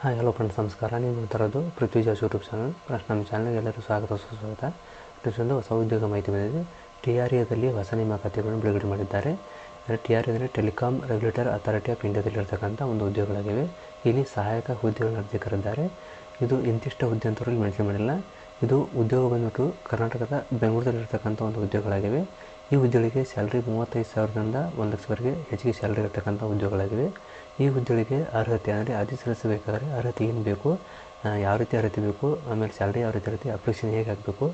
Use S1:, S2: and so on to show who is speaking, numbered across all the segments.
S1: Hi, hello friends ನಮಸ್ಕಾರ. ನೀವು ನೋಡ್ತಾ ಇರೋದು ಪೃಥ್ವಿ ಜಾಸ್ ಯೂಟ್ಯೂಬ್ ಚಾನಲ್ ಫ್ರೆಂಡ್ಸ್, ನಮ್ಮ ಚಾನಲ್ಗೆ ಎಲ್ಲರೂ ಸ್ವಾಗತ, ಸುಸ್ವಾಗತ. ಒಂದು ಹೊಸ ಉದ್ಯೋಗ ಮಾಹಿತಿ ಬಂದಿದೆ. ಟಿ ಆರ್ ಎದಲ್ಲಿ ಹೊಸ ನೇಮಕಾತಿಗಳನ್ನು ಬಿಡುಗಡೆ ಮಾಡಿದ್ದಾರೆ. ಟಿ ಆರ್ ಎ ಅಂದರೆ ಟೆಲಿಕಾಂ ರೆಗ್ಯುಲೇಟರ್ ಅಥಾರಿಟಿ ಆಫ್ ಇಂಡಿಯಾದಲ್ಲಿರ್ತಕ್ಕಂಥ ಒಂದು ಉದ್ಯೋಗಗಳಾಗಿವೆ. ಇಲ್ಲಿ ಸಹಾಯಕ ಹುದ್ದೆಗಳನ್ನು ಅರ್ಜಿ ಕರೆದಿದ್ದಾರೆ ಇದು ಇಂತಿಷ್ಟ ಹುದ್ದೆ ಅಂತ ಇಲ್ಲಿ ಮೆನ್ಷನ್ ಮಾಡಿಲ್ಲ. ಇದು ಉದ್ಯೋಗ ಬಂದ್ಬಿಟ್ಟು ಕರ್ನಾಟಕದ ಬೆಂಗಳೂರಲ್ಲಿರ್ತಕ್ಕಂಥ ಒಂದು ಉದ್ಯೋಗಗಳಾಗಿವೆ. ಈ ಹುದ್ದೆಗಳಿಗೆ ಸ್ಯಾಲ್ರಿ ಮೂವತ್ತೈದು ಸಾವಿರದಿಂದ ಒಂದು ಲಕ್ಷವರೆಗೆ ಹೆಚ್ಚಿಗೆ ಸ್ಯಾಲ್ರಿ ಇರತಕ್ಕಂಥ ಉದ್ಯೋಗಗಳಾಗಿವೆ. ಈ ಹುದ್ದೆಗಳಿಗೆ ಅರ್ಹತೆ ಅಂದರೆ ಅರ್ಜಿ ಸಲ್ಲಿಸಬೇಕಾದ್ರೆ ಅರ್ಹತೆ ಏನು ಬೇಕು? ಯಾವ ರೀತಿ ಅರ್ಹತೆ ಬೇಕು? ಆಮೇಲೆ ಸ್ಯಾಲ್ರಿ ಯಾವ ರೀತಿ ಇರುತ್ತೆ? ಅಪ್ಲಿಕೇಶನ್ ಹೇಗೆ ಹಾಕಬೇಕು?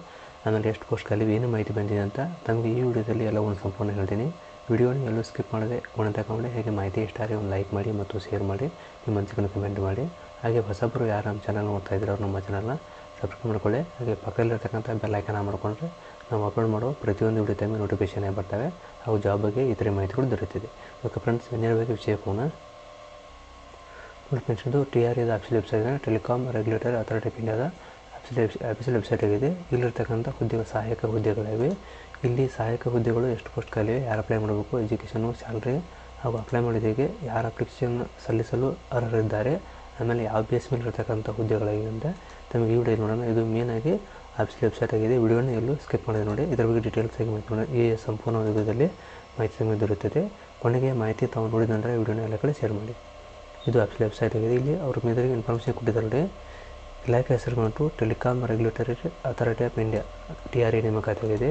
S1: ಆಮೇಲೆ ಎಷ್ಟು ಪೋಸ್ಟ್ ಖಾಲಿ ಏನು ಮಾಹಿತಿ ಬಂದಿದೆ ಅಂತ ತಮಗೆ ಈ ವಿಡಿಯೋದಲ್ಲಿ ಎಲ್ಲ ಒಂದು ಸಂಪೂರ್ಣ ಹೇಳ್ತೀನಿ. ವಿಡಿಯೋನ ಎಲ್ಲೂ ಸ್ಕಿಪ್ ಮಾಡದೆ ಗುಣ ತಗೊಂಡೆ ಹೇಗೆ ಮಾಹಿತಿ ಇಷ್ಟ ಆದರೆ ಒಂದು ಲೈಕ್ ಮಾಡಿ ಮತ್ತು ಶೇರ್ ಮಾಡಿ ನಿಮ್ಮ ಮನಸ್ಸಿಗೆ ಕಮೆಂಟ್ ಮಾಡಿ. ಹಾಗೆ ಹೊಸಬ್ರು ಯಾರು ನಮ್ಮ ಚಾನಲ್ ನೋಡ್ತಾ ಇದ್ದಾರೆ ಅವ್ರು ನಮ್ಮ ಚಾನಲ್ನ ಸಬ್ಸ್ಕ್ರೈಬ್ ಮಾಡ್ಕೊಳ್ಳಿ. ಹಾಗೆ ಪಕ್ಕದಲ್ಲಿರ್ತಕ್ಕಂಥ ಬೆಲ್ ಐಕನ್ ಮಾಡ್ಕೊಂಡ್ರೆ ನಾವು ಅಪ್ಲೋಡ್ ಮಾಡುವ ಪ್ರತಿಯೊಂದು ವಿಡಿಯೋ ಟೈಮಿಗೆ ನೋಟಿಫಿಕೇಶನ್ ಬರ್ತವೆ. ಹಾಗೂ ಜಾಬ್ ಬಗ್ಗೆ ಇತರೆ ಮಾಹಿತಿಗಳು ದೊರೆಯುತ್ತಿದೆ. ಓಕೆ ಫ್ರೆಂಡ್ಸ್ ನೇರ ಬಗ್ಗೆ ವಿಷಯ ಹೋಗೋಣ ಫ್ರೆಂಡ್ಸ್ ಮೆನ್ಷನ್ದು ಟಿ ಆರ್ ಎದ official website telecom regulator authority of ಇಂಡಿಯಾದ ಆಫೀಸಿಯಲ್ ವೆಬ್ಸೈಟ್ ಆಗಿದೆ. ಇಲ್ಲಿರ್ತಕ್ಕಂಥ ಹುದ್ದೆಗಳು, ಸಹಾಯಕ ಹುದ್ದೆಗಳಿವೆ. ಇಲ್ಲಿ ಸಹಾಯಕ ಹುದ್ದೆಗಳು ಎಷ್ಟು ಪೋಸ್ಟ್ ಯಾರು ಅಪ್ಲೈ ಮಾಡಬೇಕು ಎಜುಕೇಷನು ಸ್ಯಾಲ್ರಿ ಹಾಗೂ ಅಪ್ಲೈ ಮಾಡಿದಾಗೆ ಯಾರು ಅಪ್ಲಿಕೇಶನ್ ಸಲ್ಲಿಸಲು ಅರ್ಹರಿದ್ದಾರೆ. ಆಮೇಲೆ ಯಾವ ಬೇಸ್ ಮೇಲೆ ಇರತಕ್ಕಂಥ ಹುದ್ದೆಗಳಾಗಿವೆ ಅಂತ ತಮಗೆ ಈ ವಿಡಿಯೋ ನೋಡೋಣ. ಇದು ಮೇನಾಗಿ ಆಫೀಸಿಯಲ್ ವೆಬ್ಸೈಟ್ ಆಗಿದೆ. ವಿಡಿಯೋನ ಎಲ್ಲೂ ಸ್ಕಿಪ್ ಮಾಡಿದೆ ನೋಡಿ. ಇದರ ಬಗ್ಗೆ ಡೀಟೇಲ್ಸ್ ಆಗಿ ಮಾಹಿತಿ ಈ ಸಂಪೂರ್ಣ ವಿಡಿಯೋದಲ್ಲಿ ಮಾಹಿತಿ ನಿಮಗೆ ದೊರೆಯುತ್ತದೆ. ಕೊನೆಗೆ ಮಾಹಿತಿ ತಾವು ನೋಡಿದ ನಂತರ ವಿಡಿಯೋನ ಎಲ್ಲ ಕಡೆ ಶೇರ್ ಮಾಡಿ. ಇದು ಆಫೀಸಿಯಲ್ ವೆಬ್ಸೈಟ್ ಆಗಿದೆ. ಇಲ್ಲಿ ಅವ್ರ ಮೇದರಿಗೆ ಇನ್ಫಾರ್ಮೇಷನ್ ಕೊಟ್ಟಿದ್ದಾರೆ ನೋಡಿ. ಇಲಾಖೆ ಹೆಸರು ಬಂದು telecom regulatory authority of India T R E ನೇಮಕಾತಿ ಆಗಿದೆ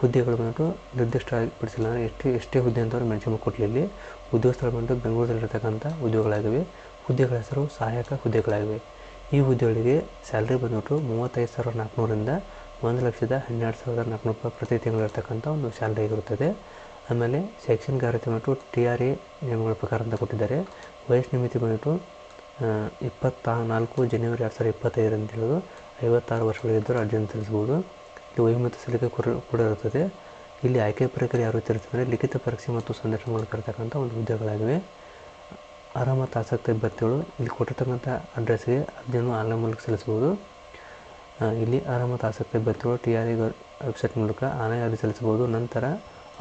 S1: ಹುದ್ದೆಗಳು ಬಂದು ನಿರ್ದಿಷ್ಟಪಡಿಸಿಲ್ಲ ಅಂದರೆ ಎಷ್ಟೇ ಎಷ್ಟೇ ಹುದ್ದೆ ಅಂತವ್ರು ಮೆನ್ಷನ್ ಕೊಟ್ಟಲಿ ಇಲ್ಲಿ. ಉದ್ಯೋಗಸ್ಥಳು ಬಂದು ಬೆಂಗಳೂರಲ್ಲಿರ್ತಕ್ಕಂಥ ಉದ್ಯೋಗಗಳಾಗಿವೆ. ಹುದ್ದೆಗಳ ಹೆಸರು ಸಹಾಯಕ ಹುದ್ದೆಗಳಾಗಿವೆ. ಈ ಹುದ್ದೆಗಳಿಗೆ ಸ್ಯಾಲ್ರಿ ಬಂದ್ಬಿಟ್ಟು ಮೂವತ್ತೈದು ಸಾವಿರದ ನಾಲ್ಕುನೂರಿಂದ ಒಂದು ಲಕ್ಷದ ಹನ್ನೆರಡು ಸಾವಿರದ ನಾಲ್ಕುನೂರು ರೂಪಾಯಿ ಪ್ರತಿ ತಿಂಗಳು ಇರ್ತಕ್ಕಂಥ ಒಂದು ಸ್ಯಾಲ್ರಿ ಇರುತ್ತದೆ. ಆಮೇಲೆ ಶೈಕ್ಷಣಿಕ ಅರ್ಹತೆ ಬಂದ್ಬಿಟ್ಟು ಟಿ ಆರ್ ಎ ನಿಯಮಗಳ ಪ್ರಕಾರ ಅಂತ ಕೊಟ್ಟಿದ್ದಾರೆ. ವಯಸ್ಸು ನಿಮಿತಿ ಬಂದ್ಬಿಟ್ಟು ಇಪ್ಪತ್ತ ನಾಲ್ಕು ಜನವರಿ ಎರಡು ಸಾವಿರದ ಇಪ್ಪತ್ತೈದರಂತ ಹೇಳೋದು ಐವತ್ತಾರು ವರ್ಷಗಳಿದ್ದರೂ ಅರ್ಜಿಯನ್ನು ತಿಳಿಸ್ಬೋದು. ಇಲ್ಲಿ ವೈಮತ ಸಲ್ಲಿಕೆ ಕೂಡ ಕೂಡ ಇರುತ್ತದೆ. ಇಲ್ಲಿ ಆಯ್ಕೆ ಪ್ರಕ್ರಿಯೆ ಯಾವ ರೀತಿ ಇರುತ್ತೆ ಅಂದರೆ ಲಿಖಿತ ಪರೀಕ್ಷೆ ಮತ್ತು ಸಂದರ್ಶನಗಳು ಕರೆತಕ್ಕಂಥ ಒಂದು ಹುದ್ದೆಗಳಾಗಿವೆ ಆರಾಮ ಮತ್ತು ಆಸಕ್ತಿ ಅಭ್ಯರ್ಥಿಗಳು ಇಲ್ಲಿ ಕೊಟ್ಟಿರ್ತಕ್ಕಂಥ ಅಡ್ರೆಸ್ಗೆ ಅರ್ಜಿಯನ್ನು ಆನ್ಲೈನ್ ಮೂಲಕ ಸಲ್ಲಿಸಬಹುದು. ಇಲ್ಲಿ ಮತ್ತು ಆಸಕ್ತಿ ಅಭ್ಯರ್ಥಿಗಳು ಟಿ ಆರ್ ವೆಬ್ಸೈಟ್ ಮೂಲಕ ಆನ್ಲೈನ್ ಅರ್ಜಿ ಸಲ್ಲಿಸಬಹುದು. ನಂತರ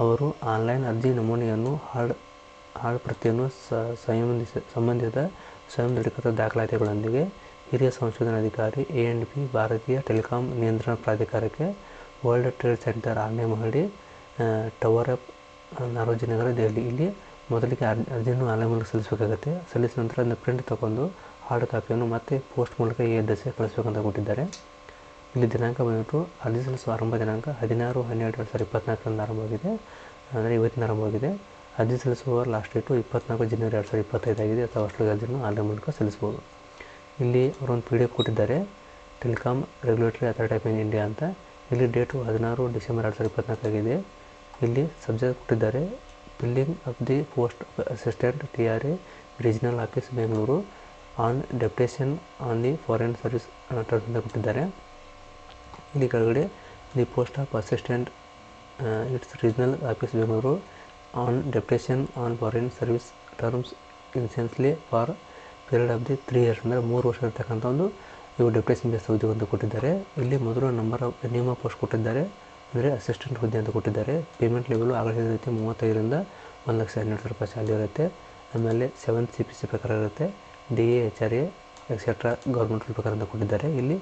S1: ಅವರು ಆನ್ಲೈನ್ ಅರ್ಜಿ ನಮೂನೆಯನ್ನು ಹಾರ್ಡ್ ಹಾರ್ಡ್ ಪ್ರತಿಯನ್ನು ಸಂಬಂಧಿಸ ಸಂಬಂಧಿತ ಸ್ವಯಂ ದೃಢೀಕೃತ ದಾಖಲಾತಿಗಳೊಂದಿಗೆ ಹಿರಿಯ ಸಂಶೋಧನಾಧಿಕಾರಿ ಎ ಎನ್ ಪಿ ಭಾರತೀಯ ಟೆಲಿಕಾಂ ನಿಯಂತ್ರಣ ಪ್ರಾಧಿಕಾರಕ್ಕೆ ವರ್ಲ್ಡ್ ಟ್ರೇಡ್ ಸೆಂಟರ್ ಆನೆ ಮಹಡಿ ಟವರ್ ಅಪ್ ನಾರೋಜಿ ನಗರ ದೆಹಲಿ ಇಲ್ಲಿ ಮೊದಲಿಗೆ ಅರ್ಜಿ ಅರ್ಜಿಯನ್ನು ಆನ್ಲೈನ್ ಮೂಲಕ ಸಲ್ಲಿಸಬೇಕಾಗುತ್ತೆ. ಸಲ್ಲಿಸಿದ ನಂತರ ಅದನ್ನು ಪ್ರಿಂಟ್ ತೊಗೊಂಡು ಹಾರ್ಡ್ ಕಾಪಿಯನ್ನು ಮತ್ತೆ ಪೋಸ್ಟ್ ಮೂಲಕ ಈ ಅಡ್ರೆಸ್ಗೆ ಕಳಿಸ್ಬೇಕಂತ ಕೊಟ್ಟಿದ್ದಾರೆ. ಇಲ್ಲಿ ದಿನಾಂಕ ಬಂದುಬಿಟ್ಟು ಅರ್ಜಿ ಸಲ್ಲಿಸುವ ಆರಂಭ ದಿನಾಂಕ ಹದಿನಾರು, ಹನ್ನೆರಡು, ಎರಡು ಸಾವಿರದ ಇಪ್ಪತ್ನಾಲ್ಕರಿಂದ ಆರಂಭವಾಗಿದೆ ಅಂದರೆ ಇವತ್ತಿನ ಆರಂಭವಾಗಿದೆ ಅರ್ಜಿ ಸಲ್ಲಿಸುವ ಲಾಸ್ಟ್ ಡೇಟು ಇಪ್ಪತ್ನಾಲ್ಕು ಜನವರಿ ಎರಡು ಸಾವಿರದ ಇಪ್ಪತ್ತೈದಾಗಿದೆ ಅಥವಾ ಅಷ್ಟೊಳಗೆ ಅರ್ಜಿಯನ್ನು ಆನ್ಲೈನ್ ಮೂಲಕ ಸಲ್ಲಿಸ್ಬೋದು ಇಲ್ಲಿ ಅವರೊಂದು ಪಿ ಡಿ ಎಫ್ ಕೊಟ್ಟಿದ್ದಾರೆ. Telecom regulatory authority of India ಅಂತ. ಇಲ್ಲಿ ಡೇಟು ಹದಿನಾರು ಡಿಸೆಂಬರ್ ಎರಡು ಸಾವಿರದ ಇಪ್ಪತ್ನಾಲ್ಕಾಗಿದೆ ಇಲ್ಲಿ ಸಬ್ಜೆಕ್ಟ್ ಕೊಟ್ಟಿದ್ದಾರೆ. Billing of the post assistant Assistant TRA A regional office Bengaluru on deputation on the foreign service ಅಂತ ಕೊಟ್ಟಿದ್ದಾರೆ ಇಲ್ಲಿ ಕೆಳಗಡೆ the post of assistant its regional office Bengaluru on deputation on foreign service terms ಇನ್ಸೆನ್ಸ್ಲಿ for period of the three years ಅಂದರೆ ಮೂರು ವರ್ಷ ಇರ್ತಕ್ಕಂಥ ಒಂದು, ಇವು ಡೆಪ್ಟೇಷನ್ ಬೇಸ್ ಅಂತ ಕೊಟ್ಟಿದ್ದಾರೆ. ಇಲ್ಲಿ ಮೊದಲು ನಂಬರ್ ಆಫ್ ನಿಯಮ ಪೋಸ್ಟ್ ಕೊಟ್ಟಿದ್ದಾರೆ. ಅಂದರೆ ಅಸಿಸ್ಟೆಂಟ್ ಹುದ್ದೆ ಅಂತ ಕೊಟ್ಟಿದ್ದಾರೆ. ಪೇಮೆಂಟ್ ಲೆವೆಲು ಆಗಲೇ ರೀತಿ ಮೂವತ್ತೈದರಿಂದ ಒಂದು ಲಕ್ಷ ಹನ್ನೆರಡು ಸಾವಿರ ರೂಪಾಯಿ ಸ್ಯಾಲ್ರಿ ಇರುತ್ತೆ. ಆಮೇಲೆ ಸೆವೆಂತ್ ಸಿ ಪಿ ಸಿ ಪ್ರಕಾರ ಇರುತ್ತೆ. D A H R A etcetera government ಪ್ರಕಾರ ಅಂತ ಕೊಟ್ಟಿದ್ದಾರೆ. ಇಲ್ಲಿ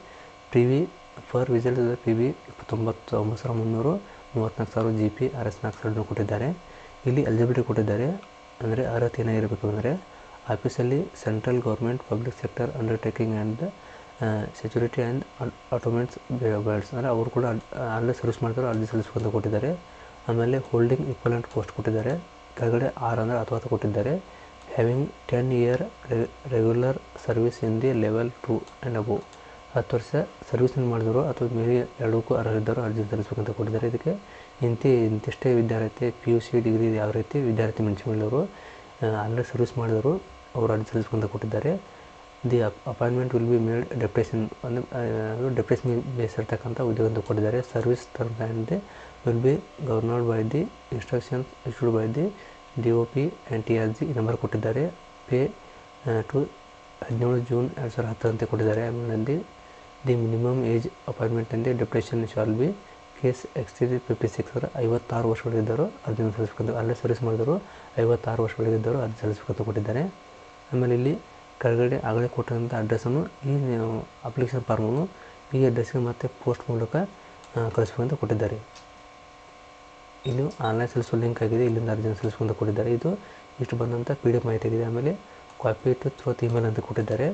S1: ಪಿ ವಿ ಫರ್ ವಿಸಿಲ್ ಪಿ ವಿ ಇಪ್ಪತ್ತೊಂಬತ್ತು ಒಂಬತ್ತು ಸಾವಿರ ಮುನ್ನೂರು ಮೂವತ್ತ್ನಾಲ್ಕು ಸಾವಿರ ಜಿ ಪಿ ಆರ್ ಎಸ್ ನಾಲ್ಕು ಸಾವಿರ ಕೊಟ್ಟಿದ್ದಾರೆ. ಇಲ್ಲಿ ಎಲಿಜಿಬಿಲಿಟಿ ಕೊಟ್ಟಿದ್ದಾರೆ. ಅಂದರೆ ಅರ್ಹತೆ ಏನಾಗಿರಬೇಕು ಅಂದರೆ ಆಫೀಸಲ್ಲಿ central government public sector undertaking and security and autonomous bodies ಅಂದರೆ ಅವರು ಕೂಡ ಅಲ್ಲೇ ಸರ್ವಿಸ್ ಮಾಡ್ತಾರೆ, ಅಲ್ಲಿ ಸರ್ವಿಸ್ ಅಂತ ಕೊಟ್ಟಿದ್ದಾರೆ. ಆಮೇಲೆ ಹೋಲ್ಡಿಂಗ್ ಇಕ್ವಲೆಂಟ್ ಪೋಸ್ಟ್ ಕೊಟ್ಟಿದ್ದಾರೆ. ಕೆಳಗಡೆ ಆರ್ ಅಂದರೆ ಅಥವಾ ಕೊಟ್ಟಿದ್ದಾರೆ. Having ten year regular service in the level two and above ಹತ್ತು ವರ್ಷ ಸರ್ವಿಸ್ ಮಾಡಿದ್ರು ಅಥವಾ ಮೇಲೆ ಎರಡಕ್ಕೂ ಅರ್ಹರಿದ್ದವರು ಅರ್ಜಿ ಸಲ್ಲಿಸ್ಬೇಕಂತ ಕೊಟ್ಟಿದ್ದಾರೆ. ಇದಕ್ಕೆ ಇಂತಿ, ಇಂತಿಷ್ಟೇ ವಿದ್ಯಾರ್ಥಿ ಪಿ ಯು ಸಿ ಡಿಗ್ರಿ ಯಾವ ರೀತಿ ವಿದ್ಯಾರ್ಥಿ ಮೆಣಸಿನವರು ಅಲ್ಲೇ ಸರ್ವಿಸ್ ಮಾಡಿದವರು, ಅವರು ಅರ್ಜಿ ಸಲ್ಲಿಸ್ಕೊಂತ ಕೊಟ್ಟಿದ್ದಾರೆ. The appointment will be made deputation ಅಂದರೆ ಅದು ಡೆಪ್ಟೇಷನ್ ಬೇಸ್ ಇರ್ತಕ್ಕಂಥ ಉದ್ಯೋಗ ಅಂತ ಕೊಟ್ಟಿದ್ದಾರೆ service terms and will be governed by the instructions issued by the D O P and T R G number ಕೊಟ್ಟಿದ್ದಾರೆ. ಪೇ ಟು ಹದಿನೇಳು ಜೂನ್ ಎರಡು ಸಾವಿರದ ಹತ್ತರಂತೆ ಕೊಟ್ಟಿದ್ದಾರೆ. ಆಮೇಲೆ ದಿ ಮಿನಿಮಮ್ ಏಜ್ ಅಪಾಯಿಂಟ್ಮೆಂಟ್ ಅಂದರೆ ಡೆಪ್ಟೇಷನ್ ಶಾಲ್ ಬಿ ಕೇಸ್ ಎಕ್ಸ್ಟೀರಿ fifty six ಅಂದರೆ ಐವತ್ತಾರು ವರ್ಷಗಳಿದ್ದರು ಅರ್ಜಿನ ಸಲ್ಲಿಸ್ಬೇಕಂತ ಅಲ್ಲೇ ಸರ್ವಿಸ್ ಮಾಡಿದರು ಐವತ್ತಾರು ವರ್ಷಗಳಿದ್ದರು ಅರ್ಜಿ ಸಲ್ಲಿಸ್ಬೇಕಂತ ಕೊಟ್ಟಿದ್ದಾರೆ. ಆಮೇಲೆ ಇಲ್ಲಿ ಕೆಳಗಡೆ ಆಗಲೇ ಕೊಟ್ಟಿರುವಂಥ ಅಡ್ರೆಸ್ಸನ್ನು ಈ ಅಪ್ಲಿಕೇಶನ್ ಫಾರ್ಮನ್ನು ಈ ಅಡ್ರೆಸ್ಸಿಗೆ ಮತ್ತೆ ಪೋಸ್ಟ್ ಮೂಲಕ ಕಳಿಸ್ಬೇಕಂತ ಕೊಟ್ಟಿದ್ದಾರೆ. ಇದು ಆನ್ಲೈನ್ ಸಲ್ಲಿಸುವ ಲಿಂಕ್ ಆಗಿದೆ, ಇಲ್ಲಿಂದ ಅರ್ಜಿನ ಸಲ್ಲಿಸ್ಕೊಂತ ಕೊಟ್ಟಿದ್ದಾರೆ. ಇದು ಇಷ್ಟು ಬಂದಂಥ ಪಿ ಡಿ ಎಫ್ ಮಾಹಿತಿ ಆಗಿದೆ. ಆಮೇಲೆ ಕಾಪಿ ಟು ಥ್ರೋತ್ ಇಮೇಲ್ ಅಂತ ಕೊಟ್ಟಿದ್ದಾರೆ.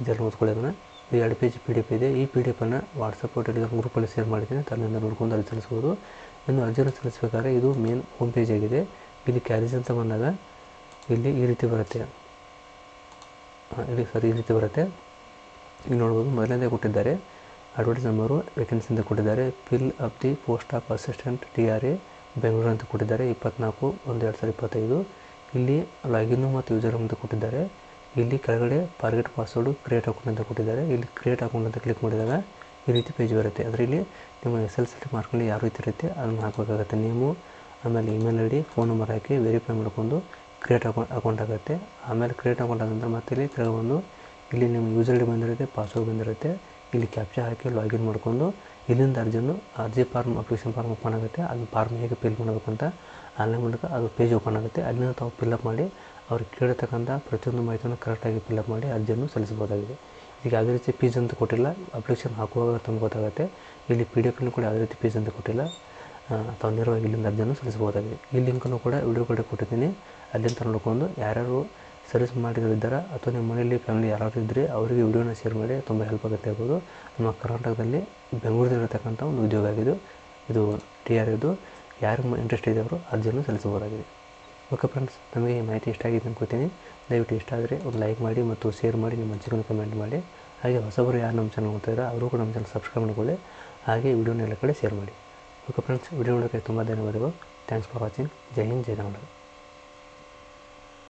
S1: ಇದೆಲ್ಲ ಓದ್ಕೊಳ್ಳಿ ಇದು ಎರಡು ಪೇಜ್ ಪಿ ಡಿ ಎಫ್ ಇದೆ ಈ ಪಿ ಡಿ ಎಫನ್ನು ವಾಟ್ಸಪ್ ಟೆಲಿಗ್ರಾಮ್ ಗ್ರೂಪಲ್ಲಿ ಶೇರ್ ಮಾಡಿದ್ದೀನಿ ತನ್ನಿಂದ ನೋಡ್ಕೊಂಡು ಅರ್ಜಿ ಸಲ್ಲಿಸ್ಬೋದು. ಇನ್ನು ಅರ್ಜಿಯನ್ನು ಸಲ್ಲಿಸಬೇಕಾದ್ರೆ ಇದು ಮೇನ್ ಹೋಮ್ ಪೇಜ್ ಆಗಿದೆ. ಇಲ್ಲಿ ಕ್ಯಾರೇಜ್ ಅಂತ ಬಂದಾಗ ಇಲ್ಲಿ ಈ ರೀತಿ ಬರುತ್ತೆ. ಇಲ್ಲಿ ಸರಿ ಈ ರೀತಿ ಬರುತ್ತೆ. ಇಲ್ಲಿ ನೋಡ್ಬೋದು ಮೊದಲನೇ ಕೊಟ್ಟಿದ್ದಾರೆ. ಅಡ್ವರ್ಟೈಸ್ ನಂಬರು ವೇಕೆನ್ಸಿ ಅಂತ ಕೊಟ್ಟಿದ್ದಾರೆ. Fill up the post of assistant T R A Bengaluru ಅಂತ ಕೊಟ್ಟಿದ್ದಾರೆ. ಇಪ್ಪತ್ನಾಲ್ಕು ಒಂದು ಎರಡು ಸಾವಿರದ ಇಪ್ಪತ್ತೈದು. ಇಲ್ಲಿ ಲಾಗಿನ್ನು ಮತ್ತು ಯೂಸರ್ ಅಂತ ಕೊಟ್ಟಿದ್ದಾರೆ. ಇಲ್ಲಿ ಕೆಳಗಡೆ ಪಾರ್ಗೆಟ್ ಪಾಸ್ವರ್ಡು ಕ್ರಿಯೇಟ್ ಅಕೌಂಟ್ ಅಂತ ಕೊಟ್ಟಿದ್ದಾರೆ. ಇಲ್ಲಿ ಕ್ರಿಯೇಟ್ ಅಕೌಂಟ್ ಅಂತ ಕ್ಲಿಕ್ ಮಾಡಿದಾಗ ಈ ರೀತಿ ಪೇಜ್ ಬರುತ್ತೆ. ಅದರಲ್ಲಿ ನಿಮ್ಮ ಎಸ್ ಎಲ್ ಸಿ ಮಾರ್ಕ್ನಲ್ಲಿ ಯಾವ ರೀತಿ ಇರುತ್ತೆ, ಅದನ್ನು ಹಾಕಬೇಕಾಗುತ್ತೆ. ನೀವು ಆಮೇಲೆ email I D phone number hockey verify ಮಾಡ್ಕೊಂಡು ಕ್ರಿಯೇಟ್ ಅಕೌಂಟ್ ಅಕೌಂಟ್ ಆಗುತ್ತೆ. ಆಮೇಲೆ ಕ್ರಿಯೇಟ್ ಅಕೌಂಟ್ ಆದ ನಂತರ ಮತ್ತೆ ಇಲ್ಲಿ ಕೆಳಗೆ ಬಂದು ಇಲ್ಲಿ ನಿಮ್ಮ ಯೂಸರ್ ಐ ಡಿ ಬಂದಿರುತ್ತೆ ಪಾಸ್ವರ್ಡ್ ಬಂದಿರುತ್ತೆ. ಇಲ್ಲಿ ಕ್ಯಾಪ್ಚಾ ಹಾಕಿ ಲಾಗಿನ್ ಮಾಡ್ಕೊಂಡು ಇಲ್ಲಿಂದ ಅರ್ಜಿಯನ್ನು, ಅರ್ಜಿ ಫಾರ್ಮ್ ಅಪ್ಲಿಕೇಶನ್ ಫಾರ್ಮ್ ಓಪನ್ ಆಗುತ್ತೆ. ಅದು ಫಾರ್ಮ್ ಹೇಗೆ ಫಿಲ್ ಮಾಡಬೇಕಂತ ಆನ್ಲೈನ್ ಮೂಲಕ ಅದು ಪೇಜ್ ಓಪನ್ ಆಗುತ್ತೆ. ಅಲ್ಲಿಂದ ತಾವು ಫಿಲ್ಅಪ್ ಮಾಡಿ ಅವ್ರಿಗೆ ಕೇಳಿರ್ತಕ್ಕಂಥ ಪ್ರತಿಯೊಂದು ಮಾಹಿತಿಯನ್ನು ಕರೆಕ್ಟಾಗಿ ಫಿಲ್ಅಪ್ ಮಾಡಿ ಅರ್ಜಿಯನ್ನು ಸಲ್ಲಿಸಬಹುದಾಗಿದೆ. ಈಗ ಯಾವುದೇ ರೀತಿ ಫೀಸ್ ಅಂತ ಕೊಟ್ಟಿಲ್ಲ ಅಪ್ಲಿಕೇಶನ್ ಹಾಕುವಾಗ ತುಂಬ ಗೊತ್ತಾಗುತ್ತೆ ಇಲ್ಲಿ ಪಿ ಡಿ ಎಫ್ನೂ ಕೂಡ ಯಾವುದೇ ರೀತಿ ಫೀಸ್ ಅಂತ ಕೊಟ್ಟಿಲ್ಲ. ತಾವು ನೇರವಾಗಿ ಇಲ್ಲಿಂದ ಅರ್ಜಿಯನ್ನು ಸಲ್ಲಿಸಬಹುದಾಗಿದೆ. ಈ ಲಿಂಕನ್ನು ಕೂಡ ವಿಡಿಯೋ ಕೂಡ ಕೊಟ್ಟಿದ್ದೀನಿ. ಅಲ್ಲಿಂದ ನೋಡ್ಕೊಂಡು ಯಾರ್ಯಾರು ಸರ್ವಿಸ್ ಮಾಡಿರೋದಿದ್ದಾರೆ ಅಥವಾ ನಿಮ್ಮ ಮನೆಯಲ್ಲಿ ಫ್ಯಾಮಿಲಿ ಯಾರಾದರೂ ಇದ್ದರೆ ಅವರಿಗೆ ವಿಡಿಯೋನ ಶೇರ್ ಮಾಡಿ ತುಂಬ ಹೆಲ್ಪ್ ಆಗುತ್ತೆ ಹೇಳ್ಬೋದು. ನಮ್ಮ ಕರ್ನಾಟಕದಲ್ಲಿ ಬೆಂಗಳೂರಿನಲ್ಲಿರ್ತಕ್ಕಂಥ ಒಂದು ಉದ್ಯೋಗ ಆಗಿದ್ದು, ಇದು ಟಿ ಆರ್ ಇದು ಯಾರು ಇಂಟ್ರೆಸ್ಟ್ ಇದೆ ಅವರು ಅರ್ಜಿಯನ್ನು ಸಲ್ಲಿಸಬಹುದಾಗಿದೆ. ಓಕೆ ಫ್ರೆಂಡ್ಸ್ ನಮಗೆ ಈ ಮಾಹಿತಿ ಇಷ್ಟ ಆಗಿದೆ ಅನ್ಕೋತೀನಿ. ದಯವಿಟ್ಟು ಇಷ್ಟ ಆದರೆ ಒಂದು ಲೈಕ್ ಮಾಡಿ ಮತ್ತು ಶೇರ್ ಮಾಡಿ, ನಿಮ್ಮ ಅಜ್ಜಿಗಳನ್ನು ಕಮೆಂಟ್ ಮಾಡಿ. ಹಾಗೆ ಹೊಸಬರು ಯಾರು ನಮ್ಮ ಚಾನಲ್ ನೋಡ್ತಾಯಿರೋ ಅವರು ಕೂಡ ನಮ್ಮ ಚಾನಲ್ ಸಬ್ಸ್ಕ್ರೈಬ್ ಮಾಡ್ಕೊಳ್ಳಿ. ಹಾಗೆ ವಿಡಿಯೋನ ಎಲ್ಲ ಕಡೆ ಶೇರ್ ಮಾಡಿ. ಓಕೆ ಫ್ರೆಂಡ್ಸ್ ವಿಡಿಯೋ ನೋಡೋಕ್ಕೆ ತುಂಬ ಧನ್ಯವಾದಗಳು thanks for watching Jai Hind Jai Kannada